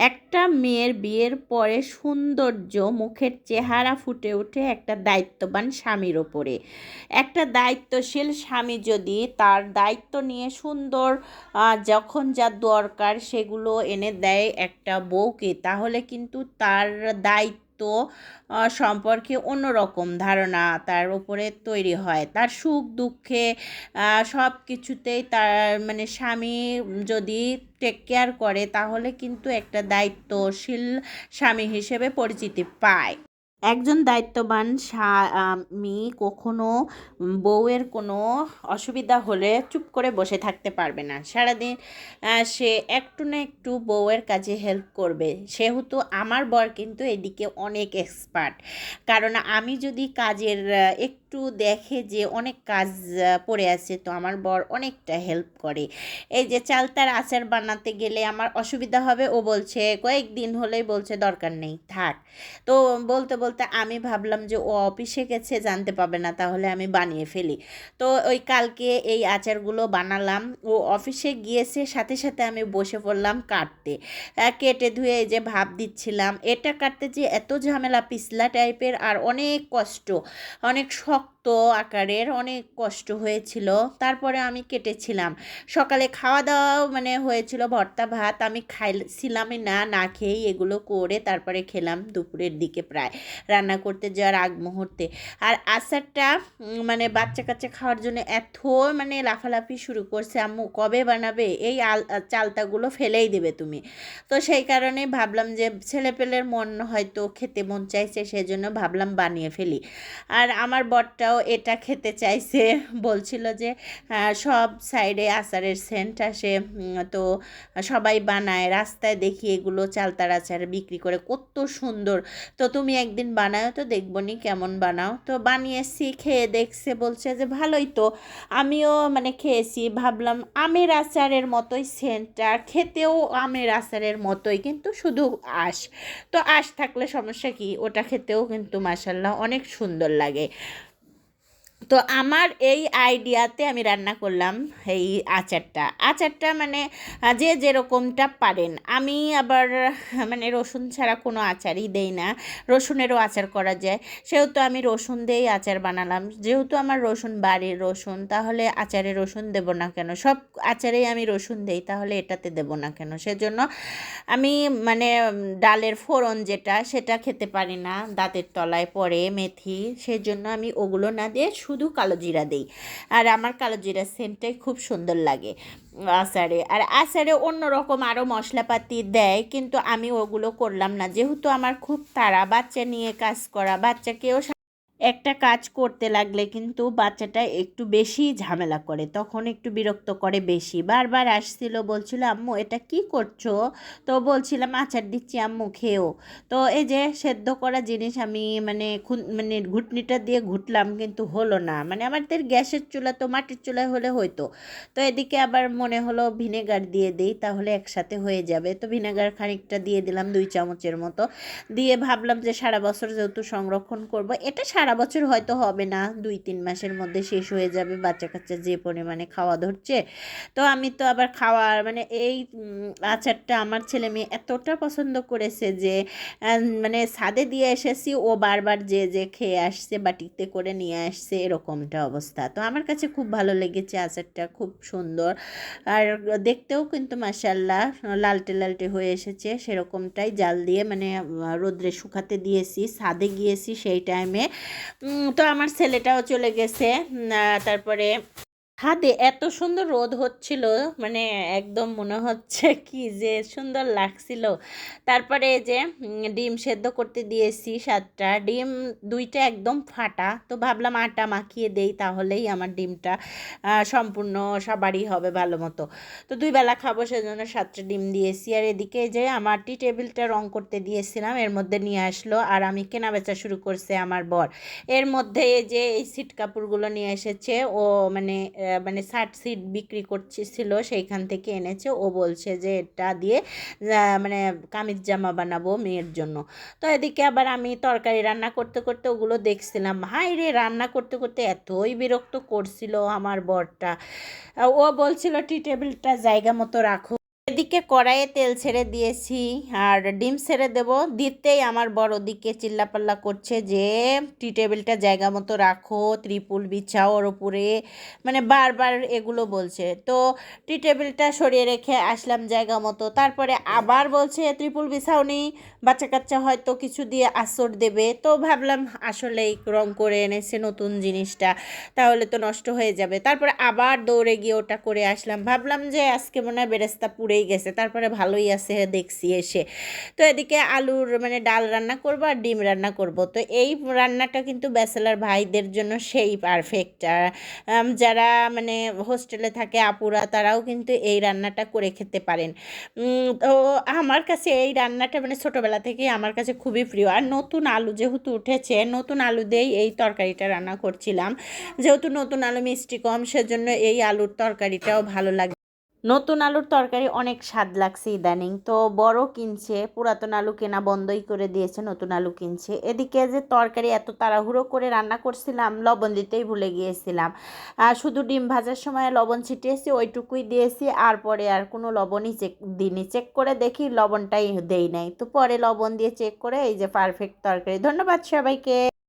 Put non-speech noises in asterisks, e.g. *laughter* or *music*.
একটা মেয়ের বিয়ের পরে সৌন্দর্য মুখের চেহারা ফুটে ওঠে একটা দায়িত্ববান স্বামীর ওপরে। একটা দায়িত্বশীল স্বামী যদি তার দায়িত্ব নিয়ে সুন্দর যখন যা দরকার সেগুলো এনে দেয় একটা বউকে, তাহলে কিন্তু তার দায়িত্ব সম্পর্কে অন্যরকম ধারণা তার উপরে তৈরি হয়। তার সুখ, দুঃখে সব কিছুতেই তার মানে স্বামী যদি টেক কেয়ার করে তাহলে কিন্তু একটা দায়িত্বশীল স্বামী হিসেবে পরিচিতি পায়। একজন দায়িত্ববান স্বামী কখনো বউয়ের কোনো অসুবিধা হলে চুপ করে বসে থাকতে পারবে না। সারাদিন সে একটু না একটু বউয়ের কাজে হেল্প করবে। সেহেতু আমার বর কিন্তু এদিকে অনেক এক্সপার্ট কারণ আমি যদি কাজের আহ, একটু দেখে যে অনেক কাজ পড়ে আছে, তো আমার বর অনেকটা হেল্প করে। এই যে চালতার আচার বানাতে গেলে আমার অসুবিধা হবে, ও বলছে, কয়েকদিন হলেই বলছে দরকার নেই, থাক। তো বলতে বলতে আমি ভাবলাম যে ও অফিসে গেছে, জানতে পাবে না, তাহলে আমি বানিয়ে ফেলি। তো ওই কালকে এই আচারগুলো বানালাম, ও অফিসে গিয়েছে, সাথে সাথে আমি বসে পড়লাম কাটতে। কেটে ধুয়ে যে ভাব দিচ্ছিলাম, এটা কাটতে যে এত ঝামেলা, পিছলা টাইপের আর অনেক কষ্ট, অনেক শক্ত আকারের, অনেক কষ্ট হয়েছিল। তারপরে আমি কেটেছিলাম। সকালে খাওয়া দাওয়াও মানে হয়েছিল ভর্তা, ভাত। আমি খাইছিলামই না না খেয়েই এগুলো করে তারপরে খেলাম দুপুরের দিকে প্রায় রান্না করতে যাওয়ার আগ মুহূর্তে। আর আচারটা মানে বাচ্চা কাচ্চা খাওয়ার জন্য এত মানে লাফালাফি শুরু করছে, আম্মু, কবে বানাবে? এই আল, চালতাগুলো ফেলেই দেবে তুমি। তো সেই কারণে ভাবলাম যে ছেলেপেলের মন হয়তো খেতে মন চাইছে, সেজন্য ভাবলাম বানিয়ে ফেলি। আর আমার বরটাও এটা খেতে চাইছে। *laughs* বলছিল যে সব সাইডে আচারের সেন্ট আসে তো সবাই বানায়, রাস্তায় দেখি এগুলো চালতার আচার বিক্রি করে, কত সুন্দর। তো তুমি একদিন বানাও তো দেখব নি কেমন বানাও। তো বানিয়েছি, খেয়ে দেখছে, বলছে যে ভালোই তো। আমিও মানে খেয়েছি, ভাবলাম আমের আচারের মতোই সেন্টটা খেতেও আমের আচারের মতোই, কিন্তু শুধু আঁশ। তো আঁশ থাকলে সমস্যা কি? ওটা খেতেও কিন্তু মাসাল্লাহ অনেক সুন্দর লাগে। তো আমার এই আইডিয়াতে আমি রান্না করলাম এই আচারটা। আচারটা মানে যে যেরকমটা পারেন। আমি আবার মানে রসুন ছাড়া কোনো আচারই দেই না। রসুনেরও আচার করা যায়। সেহেতু আমি রসুন দিয়েই আচার বানালাম। যেহেতু আমার রসুন বাড়ির রসুন, তাহলে আচারে রসুন দেব না কেন? সব আচারেই আমি রসুন দেই, তাহলে এটাতে দেব না কেন? সেজন্য আমি মানে ডালের ফোড়ন যেটা, সেটা খেতে পারি না। দাঁতের তলায় পড়ে মেথি, সেজন্য আমি ওগুলো না দিয়ে শুধু কালো জিরা দিই। আর আমার কালো জিরা সেন্টটাই খুব সুন্দর লাগে আচারে। আর আচারে অন্যরকম আরও মশলাপাতি দেয়, কিন্তু আমি ওগুলো করলাম না। যেহেতু আমার খুব তাড়া, বাচ্চা নিয়ে কাজ করা, বাচ্চাকেও একটা কাজ করতে লাগলে কিন্তু বাচ্চাটা একটু বেশি ঝামেলা করে, তখন একটু বিরক্ত করে বেশি। বারবার আসছিল, বলছিল, আম্মু, এটা কি করছ? তো বলছিলাম, আচার দিচ্ছি, আম্মু, খেয়েও। তো এই যে সেদ্ধ করা জিনিস আমি মানে মানে ঘুটনিটা দিয়ে ঘুটলাম, কিন্তু হলো না। মানে আমাদের গ্যাসের চুলা তো মাটির চুলায় হলে হয়তো তো এদিকে আবার মনে হলো ভিনেগার দিয়ে দিই, তাহলে একসাথে হয়ে যাবে। তো ভিনেগার খানিকটা দিয়ে দিলাম, দুই চামচের মতো। দিয়ে ভাবলাম যে সারা বছর যেহেতু সংরক্ষণ করব, এটা সারা বছর হয়তো হবে না। দুই, তিন মাসের মধ্যে শেষ হয়ে যাবে বাচ্চা কাচ্চা যে পরিমাণে খাওয়া ধরছে। তো আমি তো আবার খাওয়ার মানে এই আচারটা আমার ছেলে মেয়ে এতটা পছন্দ করেছে যে মানে ছাদে দিয়ে এসেছি, ও বারবার যে যে খেয়ে আসছে, বাটিতে করে নিয়ে আসছে, এরকমটা অবস্থা। তো আমার কাছে খুব ভালো লেগেছে আচারটা, খুব সুন্দর। আর দেখতেও কিন্তু মাসাল্লাহ লালটে লালটে হয়ে এসেছে, সেরকমটাই জাল দিয়ে মানে রোদ্রে শুকাতে দিয়েছি, ছাদে গিয়েছি সেই টাইমে তো আমার ছেলেটাও চলে গেছে তারপরে হাতে এত সুন্দর রোদ হচ্ছিল মানে একদম মনে হচ্ছে *laughs* কি যে সুন্দর লাগছিল। তারপরে যে ডিম সেদ্ধ করতে দিয়েছি সাতটা ডিম দুইটা একদম ফাটা, তো ভাবলাম আটা মাখিয়ে দেই তাহলেই আমার ডিমটা সম্পূর্ণ সবারই হবে ভালো মতো। তো দুই বেলা খাব সেজন্য সাতটা ডিম দিয়েছি। আর এদিকে যে আমার টি টেবিলটা রং করতে দিয়েছিলাম, এর মধ্যে নিয়ে আসলো। আর আমি কেনা বেচা শুরু করছে আমার বর। এর মধ্যে যে এই সিট কাপড়গুলো নিয়ে এসেছে, ও মানে মানে সাট সিট বিক্রি করছিল, সেইখান থেকে এনেছে। ও বলছে যে, এটা দিয়ে মানে কামিজ জামা বানাবো মেয়ের জন্য। তো এদিকে আবার আমি তরকারি রান্না করতে করতে ওগুলো দেখছিলাম। হাই রে, রান্না করতে করতে এতই বিরক্ত করছিল আমার বরটা। ও বলছিল, টি টেবিলটা জায়গা মতো রাখো। এদিকে কড়াইয়ে তেল ছেড়ে দিয়েছি আর ডিম ছেড়ে দেব। দিতেই আমার বড় দিকে চিল্লাপাল্লা করছে যে, টি টেবিলটা জায়গা মতো রাখো, ত্রিপুল বিছাও ওর উপরে। মানে বারবার এগুলো বলছে। তো টি টেবিলটা সরিয়ে রেখে আসলাম জায়গা মতো। তারপরে আবার বলছে, ত্রিপুল বিছাওনি বাচ্চা কাচ্চা হয়তো কিছু দিয়ে আসর দেবে। তো ভাবলাম আসলেই রং করে এনেছে নতুন জিনিসটা, তাহলে তো নষ্ট হয়ে যাবে। তারপরে আবার দৌড়ে গিয়ে ওটা করে আসলাম। ভাবলাম যে, আজকে মনে হয় বেরেস্তা পুড়েই গেছে, তারপরে ভালোই আছে দেখছি এসে। তো এদিকে আলুর মানে ডাল রান্না করব আর ডিম রান্না করব। তো এই রান্নাটা কিন্তু ব্যাচেলার ভাইদের জন্য সেই পারফেক্ট আর যারা মানে হোস্টেলে থাকে আপুরা, তারাও কিন্তু এই রান্নাটা করে খেতে পারেন। তো আমার কাছে এই রান্নাটা মানে ছোটোবেলা থেকেই আমার কাছে খুবই প্রিয়। আর নতুন আলু যেহেতু উঠেছে, নতুন আলু দিয়েই এই তরকারিটা রান্না করছিলাম। যেহেতু নতুন আলু মিষ্টি কম, সেজন্য এই আলুর তরকারিটাও ভালো লাগে। নতুন আলুর তরকারি অনেক স্বাদ লাগছে ইদানিং। তো বড় কিনছে, পুরাতন আলু কেনা বন্ধই করে দিয়েছে, নতুন আলু কিনছে। এদিকে যে তরকারি এত তাড়াহুড়ো করে রান্না করছিলাম, লবণ দিতেই ভুলে গিয়েছিলাম। শুধু ডিম ভাজার সময় লবণ ছিটিয়েছি, ওইটুকুই দিয়েছি। আর পরে আর কোনো লবণই চেক, দিইনি। চেক করে দেখি লবণটাই দেই নাই। তো পরে লবণ দিয়ে চেক করে এই যে পারফেক্ট তরকারি। ধন্যবাদ সবাইকে।